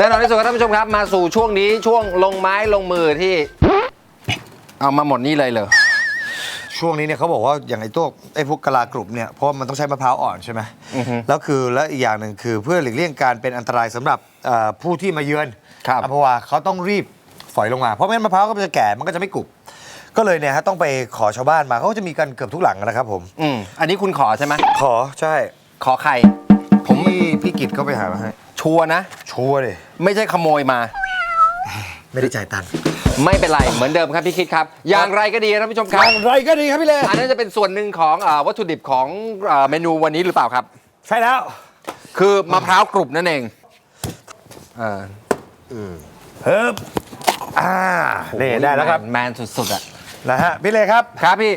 แน่นอนที่สุดครับท่านผู้ชมครับ มาสู่ช่วงนี้ช่วงลงไม้ลงมือที่ เอามาหมดนี่เลยเหรอ ช่วงนี้เนี่ยเขาบอกว่าอย่างไอ้ตัวไอ้พวกกะลากรุบเนี่ยเพราะว่ามันต้องใช้มะพร้าวอ่อนใช่ไหมอือฮึแล้วคือและอีกอย่างหนึ่งคือเพื่อหลีกเลี่ยงการเป็นอันตรายสำหรับเอ่อผู้ที่มาเยือนครับเพราะว่าเขาต้องรีบฝอยลงมา เพราะไม่งั้นมะพร้าวก็จะแก่มันก็จะไม่กรุบก็เลยเนี่ยฮะต้องไปขอชาวบ้านมาเขาก็จะมีกันเกือบทุกหลังนะครับผม อืมอันนี้คุณขอใช่ไหมขอใช่ขอใคร ผมพี่พี่กิตก็ไปหามาให้ชัวร์นะ ชัวร์เลยไม่ใช่ขโมยมา ไม่ได้จ่ายตังค์ไม่เป็นไรเหมือนเดิมครับพี่คิดครับ อย่างไรก็ดีนะท่านผู้ชมครับไรก็ดีครับพี่เลอันนั้นจะเป็นส่วนหนึ่งของเอ่อวัตถุดิบของเอ่อเมนูวันนี้หรือเปล่าครับ ใช่แล้ว คือมะพร้าวกรุบนั่นเองเออเฮิบอ่านี่ได้แล้วครับ แมนสุดๆอะนะฮะพี่เลครับ ครับพี่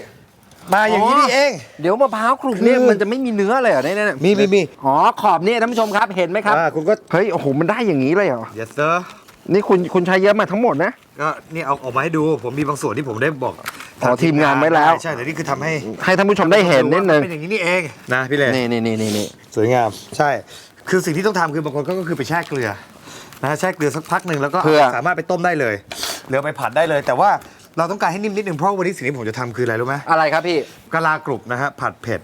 มาอย่างนี้นี่เอง เดี๋ยวมะพร้าวกรุบเนี่ยคือ มันจะไม่มีเนื้อเลยเหรอเนี่ยเนี่ยมีมีมีอ๋อขอบเนี่ยท่านผู้ชมครับเห็นไหมครับอ่าคุณก็เฮ้ยโอ้โหมันได้อย่างนี้เลยเหรอ yes sir นี่คุณคุณใช้เยอะมาทั้งหมดนะ ก็นี่เอาออกมาให้ดู ผมมีบางส่วนที่ผมได้บอกอ๋อทีมงานไว้แล้ว ใช่แต่นี่คือทำให้ให้ท่านผู้ชมได้เห็นนิดนึง เป็นอย่างนี้นี่เองนะพี่เลนี่นี่นี่นี่นี่สวยงาม ใช่ คือสิ่งที่ต้องทำคือบางคนก็คือไปแช่เกลือนะแช่เกลือสักพักหนึ่งแล้วก็เพื่อ สามารถไปต้มได้เลยหรือเอาไปผัดได้เลย แต่ว่า เราต้องการให้นิ่มนิดนึงเพราะวันนี้สิ่งที่ผมจะทำคืออะไรรู้ไหมอะไรครับพี่ กะลากรุบนะฮะผัดเผ็ด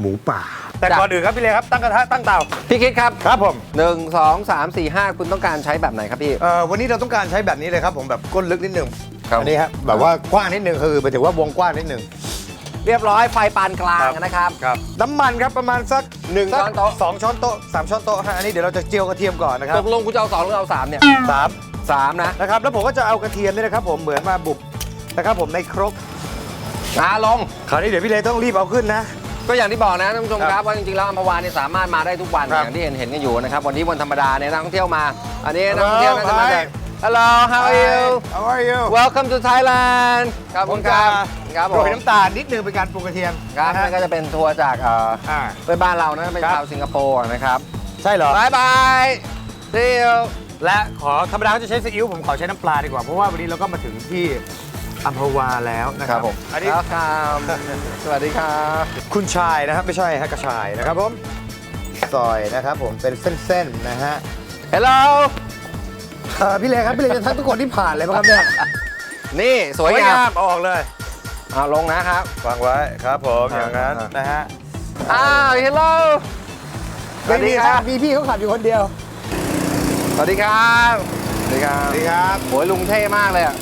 หมูป่า แต่จ้ะก่อนอื่นครับพี่เลครับตั้งกระทะตั้งเตาพี่คิดครับครับผมหนึ่งสองสามสี่ห้าคุณต้องการใช้แบบไหนครับพี่ เอ่อวันนี้เราต้องการใช้แบบนี้เลยครับผมแบบก้นลึกนิดนึงครับ อันี้ฮะแบบว่ากว้างนิดนึงคือหมายถึงว่าวงกว้างนิดนึงเรียบร้อยไฟปานกลางนะครับ ครับน้ำมันครับประมาณสักหนึ่งช้อนโต๊ะ สองช้อนโต๊ะสามช้อนโต๊ะฮะอันนี้เดี๋ยวเราจะเจียวกระเทียมก่อนนะครัตบกลงคุณจะเอาสองหรือเอาสามเนี่ยสาม สามนะ นะครับแล้วผมก็จะเอากระเทียมนี่นะครับผมเหมือนมาบุบ นะครับผมในครกอาลง คราวนี้เดี๋ยวพี่เลต้องรีบเอาขึ้นนะ ก็อย่างที่บอกนะท่านผู้ชมคครัรับบว่าจริงๆแล้วอัมพวาเนี่ยสามารถมาได้ทุกวันครับอย่างที่เห็นเห็นกันอยู่นะครับวันนี้วันธรรมดาเนี่ยนักท่องเที่ยวมา อันนี้นักท่องเที่ยวน่าจะมาจาก Hello how are you How are you Welcome to Thailand ครับผมครับครับผโรมยน้ำตาลนิดนึงเป็นการปรุงกระเทียมครับนะฮะนั่นก็จะเป็นทัวร์จากเอ่ออ่า เพื่อนบ้านเรานะเป็นครับ ชาวสิงคโปร์นะครับใช่เหรอ บายบาย see you และขอธรรมดาเขาจะใช้ซีอิ๊วผมขอใช้น้ำปลาดีกว่า เพราะว่าวันนี้เราก็มาถึงที่ อัมพวาแล้วนะครับอันนี้ ครับสวัสดีครับ คุณชายนะครับไม่ใช่ฮะกระชายนะครับผมซอยนะครับผมเป็นเส้นๆนะฮะ Hello เอ่อพี่เลครับพี่เลจะทักทุกคนที่ผ่านเลยป่ะครับเนี่ยนี่สวยงามเอาออกเลยเอาลงนะครับ วางไว้ครับผมอย่างนั้นอ่านะฮะ อ้าว Hello สวัสดีครับมีพี่เขาขับอยู่คนเดียว สวัสดีครับ สวัสดีครับ สวัสดีครับโอ้ยลุงเท่มากเลยอะ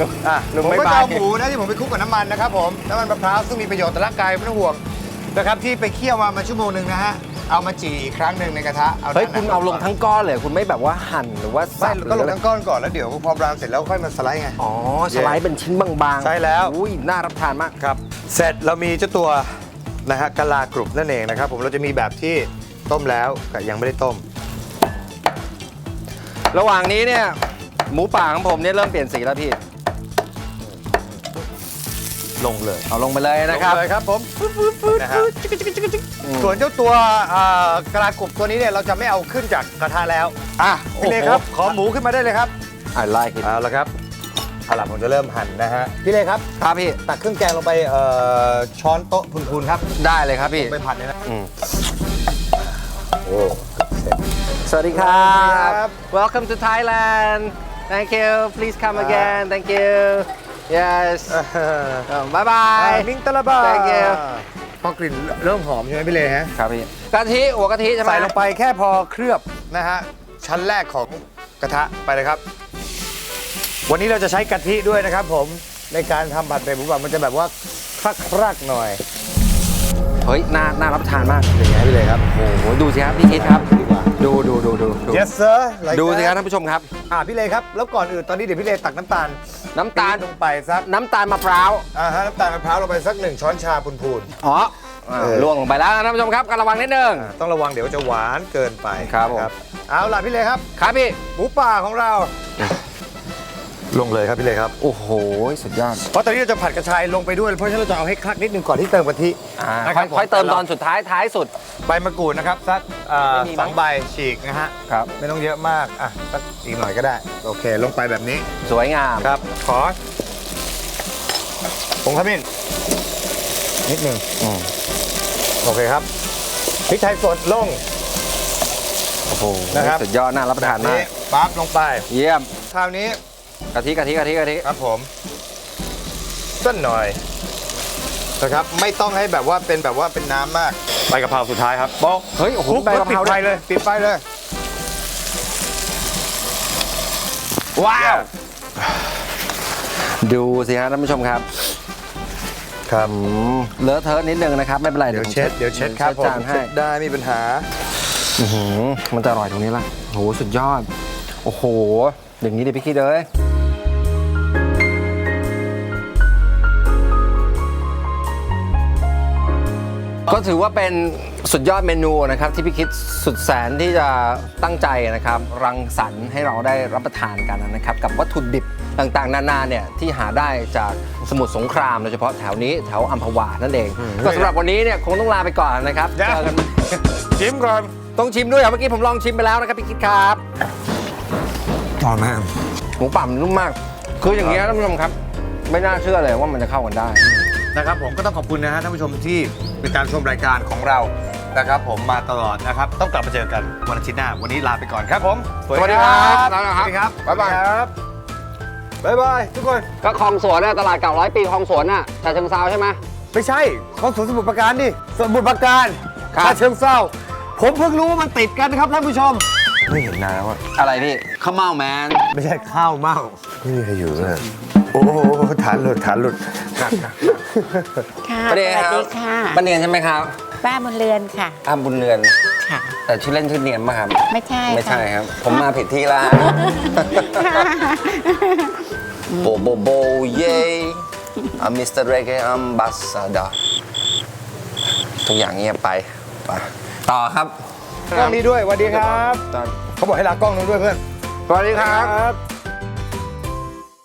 ลุงอะลุงผมไม่ก็บาจะยเอาหมูนะที่ผมไปคลุกกับน้ำมันนะครับผมน้ำมันมะพร้าวซึ่งมีประโยชน์ต่อร่างกายไม่ต้องห่วงนะครับที่ไปเคี่ยวมามาชั่วโมงหนึ่งนะฮะเอามาจี่อีกครั้งหนึ่งในกระทะเอาเฮ้ยด้นหนัคุณเอาลงทั้งก้อนเลยคุณไม่แบบว่าหั่นหรือว่าไม่สับก็ลงหรือทั้งก้อนก่อนแล้วเดี๋ยวพอบราวน์เสร็จแล้วค่อยมาสไลด์ไง อ๋อสไลด์เป็นชิ้นบางๆใช่แล้ว อุ้ยน่ารับทานมาก ครับ เสร็จเรามีเจ้าตัวนะฮะกะลากรุบนั่นเองนะครับ ผมเราจะมีแบบที่ต้มแล้วกับยังไม่ได้ต้ม ระหว่างนี้เนี่ยหมูป่าของผมเนี่ยเริ่มเปลี่ยนสีแล้วพี่ ลงเลย เอาลงไปเลยนะครับลงเลยครับผมนะฮะส่วนเจ้าตัวเอ่อกะลากรุบตัวนี้เนี่ยเราจะไม่เอาขึ้นจากกระทะแล้วอะพี่เลครับ ขอหมูขึ้นมาได้เลยครับ I like it เอาละครับเอาล่ะผมจะเริ่มหั่นนะฮะพี่เลครับ ครับพี่ ตักเครื่องแกงลงไปเอ่อช้อนโต๊ะพูนๆครับ ได้เลยครับพี่ ไปผัดเลยนะอืม โอ้เสร็จ สวัสดีครับสวัสดีครับ Welcome to Thailand Thank you Please come again Thank you Yes บายบาย มิงตะละบา Thank you พอกลิ่นเริ่มหอมใช่ไหมพี่เลฮะ ครับพี่กะทิหัวกะทิใช่ไหมใส่ลงไปแค่พอเคลือบนะฮะ ชั้นแรกของกระทะไปเลยครับ วันนี้เราจะใช้กะทิด้วยนะครับผมในการทำผัดเผ็ดหมูสับมันจะแบบว่าคลักครักๆหน่อย เฮ้ยน่าน่ารับประทานมากเป็นไงพี่เลยครับ โอ้โหดูสิครับพี่คิดครับ yes sir like ดูสิครับ that ท่านผู้ชมครับ อ่าพี่เลครับ แล้วก่อนอื่นตอนนี้เดี๋ยวพี่เลตักน้ำตาลน้ำตาล ปี๊บลงไปสักน้ำตาลมะพร้าว อ่าฮะน้ำตาลมะพร้าวลงไปสักหนึ่งช้อนชาพูน อ๋อเออ ล่วงลงไปแล้วนะท่านผู้ชมครับกระวังนิดนึง ๆอ่าต้องระวังเดี๋ยวจะหวานเกินไปครับผม นะเอาล่ะพี่เลครับ ครับพี่ หมูป่าของเรา ลงเลยครับพี่เลครับโอ้โหสุดยอดเพราะตอนนี้เราจะผัดกระชายลงไปด้วยเพราะฉะนั้นเราจะเอาให้คลักนิดนึงก่อนที่เติมกะทิอ่านะค่อยผมค่อยเติมตอนสุดท้ายท้ายสุด ใบมะกรูดนะครับสักเอ่อไม่มีมั้สองงใบฉีกนะฮะครับไม่ต้องเยอะมากอะสักอีกหน่อยก็ได้ โอเค ลงไปแบบนี้สวยงาม ครับขอผงขมิ้นนิดหนึ่งอืม โอเคครับพริกไทยสดลง โอ้โหนะครับ สุดยอดน่ารับประทานมากนี่ปั๊บลงไป เยี่ยมคราวนี้ กะทิกะทิกะทิกะทิครับผมสั้นหน่อยนะครับไม่ต้องให้แบบว่าเป็นแบบว่าเป็นน้ำมากใบกะเพราสุดท้ายครับบอกเฮ้ยโอ้โหคลุกใบกะเพราปิดไฟด้วยเลยปิดไฟเลย ว้าว ดูสิฮะท่านผู้ชมครับครับอืมเลอะเทอะนิดนึงนะครับ ไม่เป็นไรเดี๋ยวผมเช็ดเดี๋ยวเช็ดครับผมจานให้เช็ดได้ไม่มีปัญหาอื้อหือมันจะอร่อยตรงนี้ล่ะโอ้โหสุดยอด โอ้โห อย่างนี้ดิพี่คิดเลย ก็ถือว่าเป็นสุดยอดเมนูนะครับที่พี่คิดสุดแสนที่จะตั้งใจนะครับ รังสรรค์ให้เราได้รับประทานกันนะครับ กับวัตถุดิบต่างๆ นานาเนี่ยที่หาได้จากสมุทรสงครามโดยเฉพาะแถวนี้แถวอัมพวานั่นเอง ก็สำหรับวันนี้เนี่ยคงต้องลาไปก่อนนะครับยังเจอกันใหม่ชิมก่อนต้องชิมด้วยครับเมื่อกี้ผมลองชิมไปแล้วนะครับพี่คิดครับหอมมากหมูป่ามันนุ่มมาก คืออย่างนี้ยท่านผู้ชมครับ ไม่น่าเชื่อเลยว่ามันจะเข้ากันได้ นะครับผมก็ต้องขอบคุณนะฮะท่านผู้ชมที่ติดตามชมรายการของเรานะครับผมมาตลอดนะครับ ต้องกลับมาเจอกันวันอาทิตย์หน้า วันนี้ลาไปก่อนครับผมสวัสดีครับ สวัสดีครับบ๊ายบาย ครับบ๊ายบายทุกคน ก็คลองสวนน่ะตลาดเก่าร้อยปีคลองสวนน่ะชาเชิงเซาใช่ไหม ไม่ใช่ของสวนสมุทรปราการดิสมุทรปราการครับ ชาเชิงเศร้า ผมเพิ่งรู้ว่ามันติดกันครับท่านผู้ชม ไม่เห็นนานแล้วอะอะไรพี่ข้าวเม่าแมน ไม่ใช่ข้าวเม่าไม่มีใครอยู่เลยโอ้โหฐานหลุดฐานหลุด ค่ะประเด็นสควัสรับดีค่ะป้าเนียนใช่ไหมครับป้าบุญเรือนค่ะอ้ามบุญเรือน ค่ะ แต่ชื่อเล่นชื่อเนียนป่ะครับ ไม่ใช่ไม่ใช่ะครับ ผมมาผิดที่แล้วโบโบโบเย่อามิสเตอร์เรเกอัมบัสซาดาทุกอย่างเงียบไปไปต่อครับกล้องนี้ด้วยสวัสดีครับต่อเขาบอกให้ลากล้องนู้นด้วยเพื่อนสวัสดีครับครับ